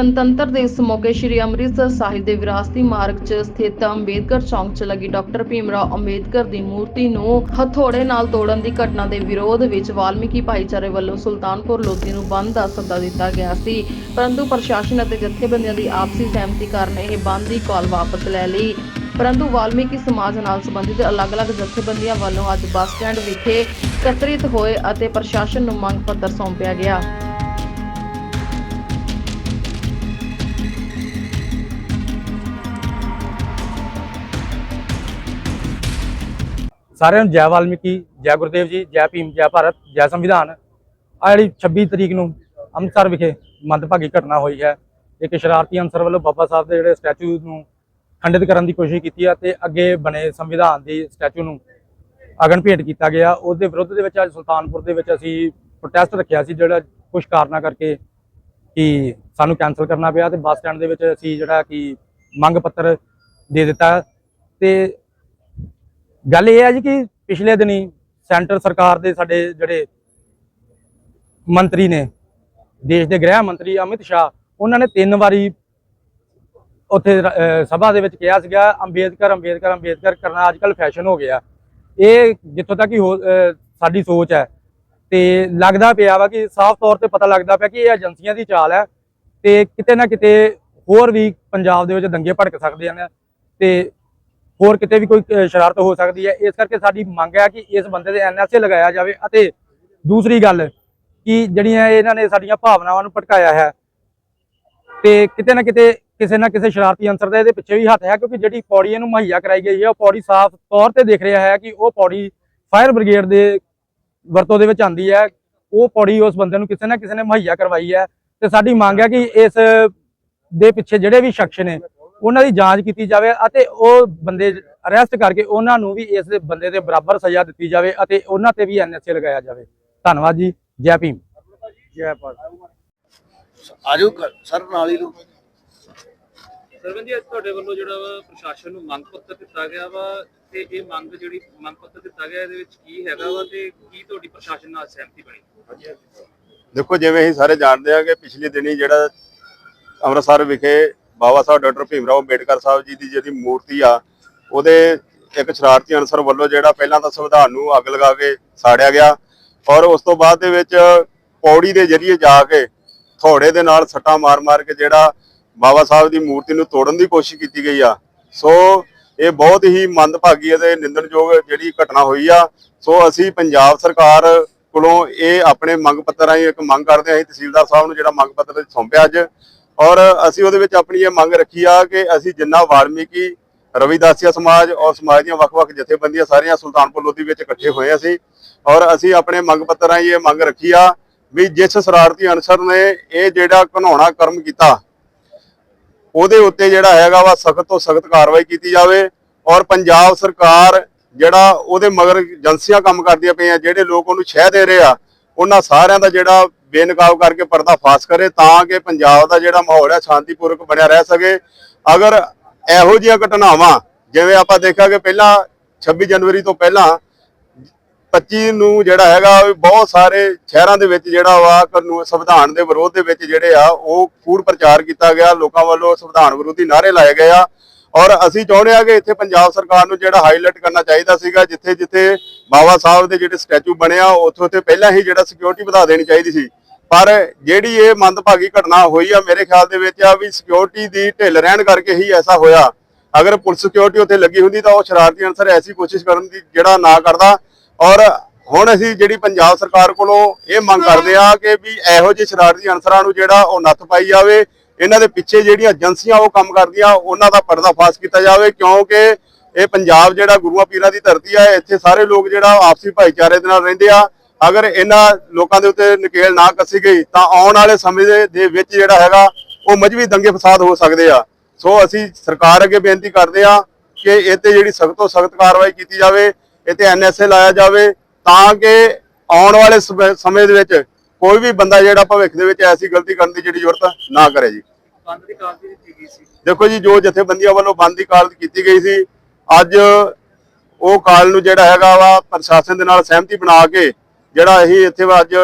ਗਣਤੰਤਰ ਦਿਵਸ ਮੌਕੇ ਸ਼੍ਰੀ ਅੰਮ੍ਰਿਤਸਰ ਸਾਹਿਬ ਦੇ ਵਿਰਾਸਤੀ ਮਾਰਗ 'ਚ ਸਥਿਤ ਅੰਬੇਦਕਰ ਚੌਂਕ 'ਚ ਲੱਗੀ ਡਾਕਟਰ ਭੀਮਰਾਓ ਅੰਬੇਦਕਰ ਦੀ ਮੂਰਤੀ ਨੂੰ ਹਥੌੜੇ ਨਾਲ ਤੋੜਨ ਦੀ ਘਟਨਾ ਦੇ ਵਿਰੋਧ ਵਿੱਚ ਵਾਲਮੀਕੀ ਭਾਈਚਾਰੇ ਵੱਲੋਂ ਸੁਲਤਾਨਪੁਰ ਲੋਧੀ ਨੂੰ ਬੰਦ ਦਾ ਸੱਦਾ ਦਿੱਤਾ ਗਿਆ ਸੀ। ਪਰੰਤੂ ਪ੍ਰਸ਼ਾਸਨ ਅਤੇ ਜਥੇਬੰਦੀਆਂ ਦੀ ਆਪਸੀ ਸਹਿਮਤੀ ਕਾਰਨ ਇਹ ਬੰਦ ਦੀ ਕਾਲ ਵਾਪਸ ਲੈ ਲਈ। ਪਰੰਤੂ ਵਾਲਮੀਕੀ ਸਮਾਜ ਨਾਲ ਸੰਬੰਧਿਤ ਅਲੱਗ-ਅਲੱਗ ਜਥੇਬੰਦੀਆਂ ਵੱਲੋਂ ਅੱਜ ਬੱਸ ਸਟੈਂਡ ਵਿਖੇ ਇਕੱਤਰਿਤ ਹੋਏ ਅਤੇ ਪ੍ਰਸ਼ਾਸਨ ਨੂੰ ਮੰਗ ਪੱਤਰ ਸੌਂਪਿਆ ਗਿਆ। ਸਾਰਿਆਂ ਨੂੰ ਜੈ ਵਾਲਮੀਕੀ, ਜੈ ਗੁਰਦੇਵ ਜੀ, ਜੈ ਭੀਮ, ਜੈ ਭਾਰਤ, ਜੈ ਸੰਵਿਧਾਨ। ਆ ਜਿਹੜੀ 26 ਤਰੀਕ ਨੂੰ ਅੰਮ੍ਰਿਤਸਰ ਵਿਖੇ ਮੰਦਭਾਗੀ ਘਟਨਾ ਹੋਈ ਹੈ, ਇੱਕ ਸ਼ਰਾਰਤੀ ਅਨਸਰ ਵੱਲੋਂ ਬਾਬਾ ਸਾਹਿਬ ਦੇ ਜਿਹੜੇ ਸਟੈਚੂ ਨੂੰ ਖੰਡਿਤ ਕਰਨ ਦੀ ਕੋਸ਼ਿਸ਼ ਕੀਤੀ ਹੈ ਤੇ ਅੱਗੇ ਬਣੇ ਸੰਵਿਧਾਨ ਦੀ ਸਟੈਚੂ ਨੂੰ ਅਗਨ ਭੇਟ ਕੀਤਾ ਗਿਆ। ਉਹਦੇ ਵਿਰੁੱਧ ਦੇ ਵਿੱਚ ਅੱਜ ਸੁਲਤਾਨਪੁਰ ਦੇ ਵਿੱਚ ਅਸੀਂ ਪ੍ਰੋਟੈਸਟ ਰੱਖਿਆ ਸੀ, ਜਿਹੜਾ ਕੁਝ ਕਾਰਨਾਂ ਕਰਕੇ ਕਿ ਸਾਨੂੰ ਕੈਨਸਲ ਕਰਨਾ ਪਿਆ ਤੇ ਬੱਸ ਸਟੈਂਡ ਦੇ ਵਿੱਚ ਅਸੀਂ ਜਿਹੜਾ ਕਿ ਮੰਗ ਪੱਤਰ ਦੇ ਦਿੱਤਾ। ਤੇ ਗੱਲ ਇਹ ਹੈ ਜੀ ਕਿ ਪਿਛਲੇ ਦਿਨੀ ਸੈਂਟਰ ਸਰਕਾਰ ਦੇ ਸਾਡੇ ਜਿਹੜੇ ਮੰਤਰੀ ਨੇ, ਦੇਸ਼ ਦੇ ਗ੍ਰਹਿ ਮੰਤਰੀ ਅਮਿਤ ਸ਼ਾਹ, ਉਹਨਾਂ ਨੇ ਤਿੰਨ ਵਾਰੀ ਉੱਥੇ ਸਭਾ ਦੇ ਵਿੱਚ ਕਿਹਾ ਸੀਗਾ, ਅੰਬੇਦਕਰ ਅੰਬੇਦਕਰ ਅੰਬੇਦਕਰ ਕਰਨਾ ਅੱਜਕੱਲ ਫੈਸ਼ਨ ਹੋ ਗਿਆ। ਇਹ ਜਿੱਥੋਂ ਤੱਕ ਹੀ ਹੋ- ਸਾਡੀ ਸੋਚ ਹੈ। ਤੇ ਲੱਗਦਾ ਪਿਆ ਵਾ ਕਿ ਸਾਫ਼ ਤੌਰ ਤੇ ਪਤਾ ਲੱਗਦਾ ਪਿਆ ਕਿ ਇਹ ਏਜੰਸੀਆਂ ਦੀ ਚਾਲ ਹੈ ਤੇ ਕਿਤੇ ਨਾ ਕਿਤੇ ਹੋਰ ਵੀ ਪੰਜਾਬ ਦੇ ਵਿੱਚ ਦੰਗੇ ਭੜਕ ਸਕਦੇ ਹਨ। ਤੇ ਹੋਰ ਕਿਤੇ ਵੀ ਕੋਈ ਸ਼ਰਾਰਤ ਹੋ ਸਕਦੀ ਹੈ। ਇਸ ਕਰਕੇ ਸਾਡੀ ਮੰਗ ਹੈ ਕਿ ਇਸ ਬੰਦੇ ਦੇ ਐਨਐਸਏ ਲਗਾਇਆ ਜਾਵੇ ਅਤੇ ਦੂਸਰੀ ਗੱਲ ਕਿ ਜਿਹੜੀਆਂ ਇਹਨਾਂ ਨੇ ਸਾਡੀਆਂ ਭਾਵਨਾਵਾਂ ਨੂੰ ਭਟਕਾਇਆ ਹੈ ਤੇ ਕਿਤੇ ਨਾ ਕਿਤੇ ਕਿਸੇ ਨਾ ਕਿਸੇ ਸ਼ਰਾਰਤੀ ਅੰਸਰ ਦਾ ਇਹਦੇ ਪਿੱਛੇ ਵੀ ਹੱਥ ਹੈ, ਕਿਉਂਕਿ ਜਿਹੜੀ ਪੌੜੀ ਇਹਨੂੰ ਮੁਹੱਈਆ ਕਰਾਈ ਗਈ ਹੈ, ਉਹ ਪੌੜੀ ਸਾਫ਼ ਤੌਰ ਤੇ ਦੇਖ ਰਿਹਾ ਹੈ ਕਿ ਉਹ ਪੌੜੀ ਫਾਇਰ ਬ੍ਰਿਗੇਡ ਦੇ ਵਰਤੋਂ ਦੇ ਵਿੱਚ ਆਂਦੀ ਹੈ। ਉਹ ਪੌੜੀ ਉਸ ਬੰਦੇ ਨੂੰ ਕਿਸੇ ਨਾ ਕਿਸੇ ਨੇ ਮੁਹੱਈਆ ਕਰਵਾਈ ਹੈ ਤੇ ਸਾਡੀ ਮੰਗ ਹੈ ਕਿ ਇਸ ਦੇ ਪਿੱਛੇ ਜਿਹੜੇ ਵੀ ਸ਼ਖਸ ਨੇ ਉਹਨਾਂ ਦੀ ਜਾਂਚ ਕੀਤੀ ਜਾਵੇ ਅਤੇ ਉਹ ਬੰਦੇ ਅਰੈਸਟ ਕਰਕੇ ਉਹਨਾਂ ਨੂੰ ਵੀ ਇਸ ਬੰਦੇ ਦੇ ਬਰਾਬਰ ਸਜ਼ਾ ਦਿੱਤੀ ਜਾਵੇ ਅਤੇ ਉਹਨਾਂ ਤੇ ਵੀ ਐਨਐਸਏ ਲਗਾਇਆ ਜਾਵੇ। ਧੰਨਵਾਦ ਜੀ। ਜੈ ਭੀਮ। ਜੈ ਭਾਰਤ। ਆਜੋ ਸਰ ਨਾਲ ਹੀ ਨੂੰ ਅੱਜ ਤੁਹਾਡੇ ਵੱਲੋਂ ਜਿਹੜਾ ਵਾ ਪ੍ਰਸ਼ਾਸਨ ਨੂੰ ਮੰਗ ਪੱਤਰ ਦਿੱਤਾ ਗਿਆ ਵਾ ਤੇ ਇਹ ਮੰਗ ਜਿਹੜੀ ਮੰਗ ਪੱਤਰ ਦਿੱਤਾ ਗਿਆ ਇਹਦੇ ਵਿੱਚ ਕੀ ਹੈਗਾ ਵਾ ਤੇ ਕੀ ਤੁਹਾਡੀ ਪ੍ਰਸ਼ਾਸਨ ਨਾਲ ਸਹਿਮਤੀ ਬਣੀ? ਦੇਖੋ ਜਿਵੇਂ ਅਸੀਂ ਸਾਰੇ ਜਾਣਦੇ ਆ ਕਿ ਪਿਛਲੇ ਦਿਨੀ ਜਿਹੜਾ ਅੰਮ੍ਰਿਤਸਰ ਵਿਖੇ ਬਾਬਾ ਸਾਹਿਬ ਡਾਕਟਰ ਭੀਮ ਰਾਓ ਅੰਬੇਡਕਰ ਸਾਹਿਬ ਜੀ ਦੀ ਜਿਹੜੀ ਮੂਰਤੀ ਆ, ਉਹਦੇ ਇੱਕ ਸ਼ਰਾਰਤੀ ਅਨਸਰ ਵੱਲੋਂ ਜਿਹੜਾ ਪਹਿਲਾਂ ਤਾਂ ਸੰਵਿਧਾਨ ਨੂੰ ਅੱਗ ਲਗਾ ਕੇ ਸਾੜਿਆ ਗਿਆ ਔਰ ਉਸ ਤੋਂ ਬਾਅਦ ਦੇ ਵਿੱਚ ਪੌੜੀ ਦੇ ਜ਼ਰੀਏ ਜਾ ਕੇ ਥੋੜੇ ਦੇ ਨਾਲ ਸੱਟਾਂ ਮਾਰ-ਮਾਰ ਕੇ ਜਿਹੜਾ ਬਾਬਾ ਸਾਹਿਬ ਦੀ ਮੂਰਤੀ ਨੂੰ ਤੋੜਨ ਦੀ ਕੋਸ਼ਿਸ਼ ਕੀਤੀ ਗਈ ਆ। ਸੋ ਇਹ ਬਹੁਤ ਹੀ ਮੰਦਭਾਗੀ ਅਤੇ ਨਿੰਦਣਯੋਗ ਜਿਹੜੀ ਘਟਨਾ ਹੋਈ ਆ। ਸੋ ਅਸੀਂ ਪੰਜਾਬ ਸਰਕਾਰ ਕੋਲੋਂ ਇਹ ਆਪਣੇ ਮੰਗ ਪੱਤਰ ਰਾਹੀਂ ਇੱਕ ਮੰਗ ਕਰਦੇ ਹਾਂ, ਅਸੀਂ ਤਹਿਸੀਲਦਾਰ ਸਾਹਿਬ ਨੂੰ ਜਿਹੜਾ ਮੰਗ ਪੱਤਰ ਸੌਂਪਿਆ ਅੱਜ। ਔਰ ਅਸੀਂ ਉਹਦੇ ਵਿੱਚ ਆਪਣੀ ਇਹ ਮੰਗ ਰੱਖੀ ਆ ਕਿ ਅਸੀਂ ਜਿੰਨਾ ਵਾਲਮੀਕੀ, ਰਵਿਦਾਸੀਆ ਸਮਾਜ ਔਰ ਸਮਾਜ ਦੀਆਂ ਵੱਖ-ਵੱਖ ਜਥੇਬੰਦੀਆਂ ਸਾਰੀਆਂ ਸੁਲਤਾਨਪੁਰ ਲੋਧੀ ਵਿੱਚ ਇਕੱਠੇ ਹੋਏ ਅਸੀਂ ਔਰ ਅਸੀਂ ਆਪਣੇ ਮੰਗ ਪੱਤਰ ਰਾਹੀਂ ਇਹ ਮੰਗ ਰੱਖੀ ਆ ਵੀ ਜਿਸ ਸ਼ਰਾਰਤੀ ਅਨਸਰ ਨੇ ਇਹ ਜਿਹੜਾ ਘਨਾਉਣਾ ਕਰਮ ਕੀਤਾ, ਉਹਦੇ ਉੱਤੇ ਜਿਹੜਾ ਹੈਗਾ ਵਾ ਸਖਤ ਤੋਂ ਸਖਤ ਕਾਰਵਾਈ ਕੀਤੀ ਜਾਵੇ ਔਰ ਪੰਜਾਬ ਸਰਕਾਰ ਜਿਹੜਾ ਉਹਦੇ ਮਗਰ ਏਜੰਸੀਆਂ ਕੰਮ ਕਰਦੀਆਂ ਪਈਆਂ, ਜਿਹੜੇ ਲੋਕ ਉਹਨੂੰ ਸ਼ਹਿ ਦੇ ਰਹੇ ਆ, ਉਹਨਾਂ ਸਾਰਿਆਂ ਦਾ ਜਿਹੜਾ ਬੇਨਕਾਬ ਕਰਕੇ ਪਰਦਾ ਫਾਸ ਕਰੇ ਤਾਂ ਕਿ ਪੰਜਾਬ ਦਾ ਜਿਹੜਾ ਮਾਹੌਲ ਹੈ ਸ਼ਾਂਤੀਪੂਰਵਕ ਬਣਿਆ ਰਹਿ ਸਕੇ। ਅਗਰ ਇਹੋ ਜਿਹੀਆਂ ਘਟਨਾਵਾਂ, ਜਿਵੇਂ ਆਪਾਂ ਦੇਖਾਂਗੇ ਪਹਿਲਾਂ 26 ਜਨਵਰੀ ਤੋਂ ਪਹਿਲਾਂ 25 ਨੂੰ ਜਿਹੜਾ ਹੈਗਾ, ਬਹੁਤ ਸਾਰੇ ਸ਼ਹਿਰਾਂ ਦੇ ਵਿੱਚ ਜਿਹੜਾ ਵਾ ਕਾਨੂੰਨ ਸੰਵਿਧਾਨ ਦੇ ਵਿਰੋਧ ਦੇ ਵਿੱਚ ਜਿਹੜੇ ਆ, ਉਹ ਕੂੜ ਪ੍ਰਚਾਰ ਕੀਤਾ ਗਿਆ। ਲੋਕਾਂ ਵੱਲੋਂ ਸੰਵਿਧਾਨ ਵਿਰੋਧੀ ਨਾਅਰੇ ਲਾਏ ਗਏ ਆ। ਔਰ ਅਸੀਂ ਚਾਹੁੰਦੇ ਆ ਕਿ ਇੱਥੇ ਪੰਜਾਬ ਸਰਕਾਰ ਨੂੰ ਜਿਹੜਾ ਹਾਈਲਾਈਟ ਕਰਨਾ ਚਾਹੀਦਾ ਸੀਗਾ ਜਿੱਥੇ ਜਿੱਥੇ ਬਾਬਾ ਸਾਹਿਬ ਦੇ ਜਿਹੜੇ ਸਟੈਚੂ ਬਣਿਆ ਉੱਥੇ ਉੱਥੇ ਪਹਿਲਾਂ ਹੀ ਜਿਹੜਾ ਸਿਕਿਉਰਿਟੀ ਵਧਾ ਦੇਣੀ ਚਾਹੀਦੀ ਸੀ। ਪਰ ਜਿਹੜੀ ਇਹ ਮੰਦਭਾਗੀ ਘਟਨਾ ਹੋਈ ਆ, ਮੇਰੇ ਖਿਆਲ ਦੇ ਵਿੱਚ ਆ ਵੀ ਸਿਕਿਉਰਿਟੀ ਦੀ ਢਿੱਲ ਰਹਿਣ ਕਰਕੇ ਹੀ ਐਸਾ ਹੋਇਆ। ਅਗਰ ਪੁਲਿਸ ਸਿਕਿਉਰਿਟੀ ਉੱਥੇ ਲੱਗੀ ਹੁੰਦੀ ਤਾਂ ਉਹ ਸ਼ਰਾਰਤੀ ਅਨਸਰ ਐਸੀ ਕੋਸ਼ਿਸ਼ ਕਰਨ ਦੀ ਜਿਹੜਾ ਨਾ ਕਰਦਾ। ਔਰ ਹੁਣ ਅਸੀਂ ਜਿਹੜੀ ਪੰਜਾਬ ਸਰਕਾਰ ਕੋਲੋਂ ਇਹ ਮੰਗ ਕਰਦੇ ਆ ਕਿ ਵੀ ਇਹੋ ਜਿਹੇ ਸ਼ਰਾਰਤੀ ਅਨਸਰਾਂ ਨੂੰ ਜਿਹੜਾ ਉਹ ਨੱਥ ਪਾਈ ਜਾਵੇ, ਇਹਨਾਂ ਦੇ ਪਿੱਛੇ ਜਿਹੜੀਆਂ ਏਜੰਸੀਆਂ ਉਹ ਕੰਮ ਕਰਦੀਆਂ, ਉਹਨਾਂ ਦਾ ਪਰਦਾਫਾਸ਼ ਕੀਤਾ ਜਾਵੇ, ਕਿਉਂਕਿ ਇਹ ਪੰਜਾਬ ਜਿਹੜਾ ਗੁਰੂਆਂ ਪੀਰਾਂ ਦੀ ਧਰਤੀ ਆ, ਇੱਥੇ ਸਾਰੇ ਲੋਕ ਜਿਹੜਾ ਆਪਸੀ ਭਾਈਚਾਰੇ ਦੇ ਨਾਲ ਰਹਿੰਦੇ ਆ। ਅਗਰ ਇਹਨਾਂ ਲੋਕਾਂ ਦੇ ਉੱਤੇ ਨਕੇਲ ਨਾ ਕੱਸੀ ਗਈ ਤਾਂ ਆਉਣ ਵਾਲੇ ਸਮੇਂ ਦੇ- ਵਿੱਚ ਜਿਹੜਾ ਹੈਗਾ ਉਹ ਮਜਬੀ ਦੰਗੇ ਫਸਾਦ ਹੋ ਸਕਦੇ ਆ। ਸੋ ਅਸੀਂ ਸਰਕਾਰ ਅੱਗੇ ਬੇਨਤੀ ਕਰਦੇ ਆ ਕਿ ਇਹ ਤੇ ਜਿਹੜੀ ਸਖਤ ਤੋਂ ਸਖਤ ਕਾਰਵਾਈ ਕੀਤੀ ਜਾਵੇ ਇਹ ਤੇ ਐਨਐਸਏ ਲਾਇਆ ਜਾਵੇ ਤਾਂ ਕਿ ਆਉਣ ਵਾਲੇ ਸਮੇਂ- ਦੇ ਵਿੱਚ ਕੋਈ ਵੀ ਬੰਦਾ ਜਿਹੜਾ ਭਵਿੱਖ ਦੇ ਵਿੱਚ ਐਸੀ ਗਲਤੀ ਕਰਨ ਦੀ ਜਿਹੜੀ ਜ਼ਰੂਰਤ ਨਾ ਕਰੇ ਜੀ। ਬੰਦ ਦੀ ਕਾਲ ਵੀ ਦਿੱਤੀ ਗਈ ਸੀ। ਦੇਖੋ ਜੀ ਜੋ ਜਥੇਬੰਦੀਆਂ ਵੱਲੋਂ ਬੰਦ ਦੀ ਕਾਲ ਕੀਤੀ ਗਈ ਸੀ ਅੱਜ ਉਹ ਕਾਲ ਨੂੰ ਜਿਹੜਾ ਹੈਗਾ ਵਾ ਪ੍ਰਸ਼ਾਸਨ ਦੇ ਨਾਲ ਸਹਿਮਤੀ ਬਣਾ ਕੇ ਜਿਹੜਾ ਅਸੀਂ ਇੱਥੇ ਅੱਜ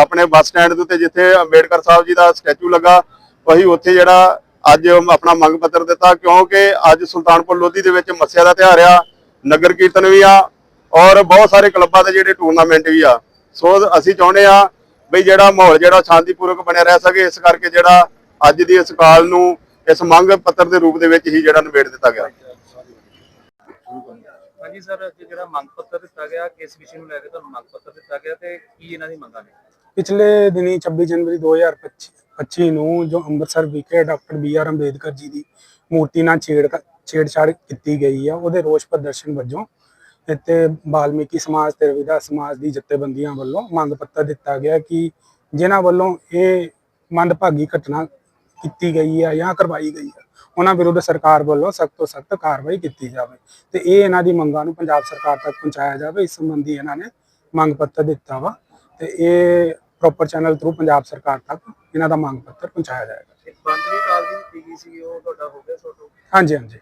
ਆਪਣੇ ਬੱਸ ਸਟੈਂਡ ਦੇ ਉੱਤੇ ਜਿੱਥੇ ਅੰਬੇਡਕਰ ਸਾਹਿਬ ਜੀ ਦਾ ਸਟੈਚੂ ਲੱਗਾ ਉਹੀ ਉੱਥੇ ਜਿਹੜਾ ਅੱਜ ਆਪਣਾ ਮੰਗ ਪੱਤਰ ਦਿੱਤਾ, ਕਿਉਂਕਿ ਅੱਜ ਸੁਲਤਾਨਪੁਰ ਲੋਧੀ ਦੇ ਵਿੱਚ ਮੱਸਿਆ ਦਾ ਤਿਉਹਾਰ ਆ, ਨਗਰ ਕੀਰਤਨ ਵੀ ਆ, ਔਰ ਬਹੁਤ ਸਾਰੇ ਕਲੱਬਾਂ ਦੇ ਜਿਹੜੇ ਟੂਰਨਾਮੈਂਟ ਵੀ ਆ। ਸੋ ਅਸੀਂ ਚਾਹੁੰਦੇ ਆ ਵੀ ਜਿਹੜਾ ਮਾਹੌਲ ਜਿਹੜਾ ਸ਼ਾਂਤੀਪੂਰਵਕ ਬਣਿਆ ਰਹਿ ਸਕੇ, ਇਸ ਕਰਕੇ ਜਿਹੜਾ ਅੱਜ ਦੀ ਇਸ ਕਾਲ ਨੂੰ, ਇਸ ਮੰਗ ਪੱਤਰ ਦੇ ਰੂਪ ਦੇ ਵਿੱਚ ਹੀ ਜਿਹੜਾ ਨਿਬੇੜ ਦਿੱਤਾ ਗਿਆ। ਹਾਂਜੀ ਸਰ ਅੱਜ ਜਿਹੜਾ ਮੰਗ ਪੱਤਰ ਦਿੱਤਾ ਗਿਆ, ਕਿਸ ਵਿਸ਼ੇ ਨੂੰ ਲੈ ਕੇ ਤੁਹਾਨੂੰ ਮੰਗ ਪੱਤਰ ਦਿੱਤਾ ਗਿਆ ਤੇ ਕੀ ਇਹਨਾਂ ਦੀ ਮੰਗਾਂ ਨੇ? ਪਿਛਲੇ ਦਿਨੀ 26 ਜਨਵਰੀ 2025 ਨੂੰ ਜੋ ਅੰਮ੍ਰਿਤਸਰ ਵਿਖੇ doctor B R Ambedkar ji ਦੀ ਮੂਰਤੀ ਨਾਲ ਛੇੜ ਛੇੜਛਾੜ ਕੀਤੀ ਗਈ ਆ, ਉਹਦੇ ਰੋਸ ਪ੍ਰਦਰਸ਼ਨ ਵਜੋਂ ਇੱਥੇ ਬਾਲਮੀਕੀ ਸਮਾਜ ਤੇ ਰਵਿਦਾਸ ਸਮਾਜ ਦੀ ਜਥੇਬੰਦੀਆਂ ਵੱਲੋਂ ਮੰਗ ਪੱਤਰ ਦਿੱਤਾ ਗਿਆ ਕਿ ਜਿਨ੍ਹਾਂ ਵੱਲੋਂ ਇਹ ਮੰਦਭਾਗੀ ਘਟਨਾ ਕੀਤੀ ਗਈ ਆ ਜਾਂ ਕਰਵਾਈ ਗਈ ਆ। ਉਹਨਾਂ ਵਿਰੁੱਧ ਸਰਕਾਰ ਵੱਲੋਂ ਸਖਤ ਤੋਂ ਸਖਤ ਕਾਰਵਾਈ ਕੀਤੀ ਜਾਵੇ ਤੇ ਇਹ ਇਹਨਾਂ ਦੀ ਮੰਗਾਂ ਨੂੰ ਪੰਜਾਬ ਸਰਕਾਰ ਤੱਕ ਪਹੁੰਚਾਇਆ ਜਾਵੇ ਇਸ ਸੰਬੰਧੀ ਇਹਨਾਂ ਨੇ ਮੰਗ ਪੱਤਰ ਦਿੱਤਾ ਵਾ ਤੇ ਇਹ ਪ੍ਰੋਪਰ ਚੈਨਲ ਥਰੂ ਪੰਜਾਬ ਸਰਕਾਰ ਤੱਕ ਇਹਨਾਂ ਦਾ ਮੰਗ ਪੱਤਰ ਪਹੁੰਚਾਇਆ ਜਾਏਗਾ। ਇੱਕ ਬੰਦ ਵੀ ਕਾਲ ਦੀ ਦਿੱਤੀ ਗਈ ਸੀ ਉਹ ਤੁਹਾਡਾ ਹੋ ਗਿਆ ਸੋਟੋ ਹਾਂਜੀ ਹਾਂਜੀ।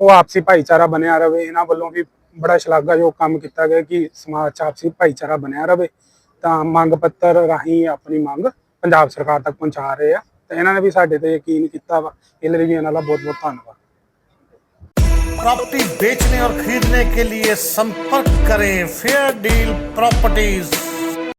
ਉਹ ਆਪਸੀ ਭਾਈਚਾਰਾ ਬਣਿਆ ਰਵੇ ਇਹਨਾਂ ਵੱਲੋਂ ਵੀ ਬੜਾ ਸ਼ਲਾਘਾਯੋਗ ਕੰਮ ਕੀਤਾ ਗਿਆ ਕਿ ਸਮਾਜ 'ਚ ਆਪਸੀ ਭਾਈਚਾਰਾ ਬਣਿਆ ਰਵੇ। ਤਾਂ ਮੰਗ ਪੱਤਰ ਰਾਹੀਂ ਆਪਣੀ ਮੰਗ ਪੰਜਾਬ ਸਰਕਾਰ ਤੱਕ ਪਹੁੰਚਾ ਰਹੇ ਆ। ਤੇ ਇਹਨਾਂ ਨੇ ਵੀ ਸਾਡੇ ਤੇ ਯਕੀਨ ਕੀਤਾ ਵਾ ਇਹ ਲਈ ਵੀ ਇਹਨਾਂ ਦਾ ਬਹੁਤ ਬਹੁਤ ਧੰਨਵਾਦ प्रॉपर्टी बेचने और खरीदने के लिए संपर्क करें फेयर डील प्रॉपर्टीज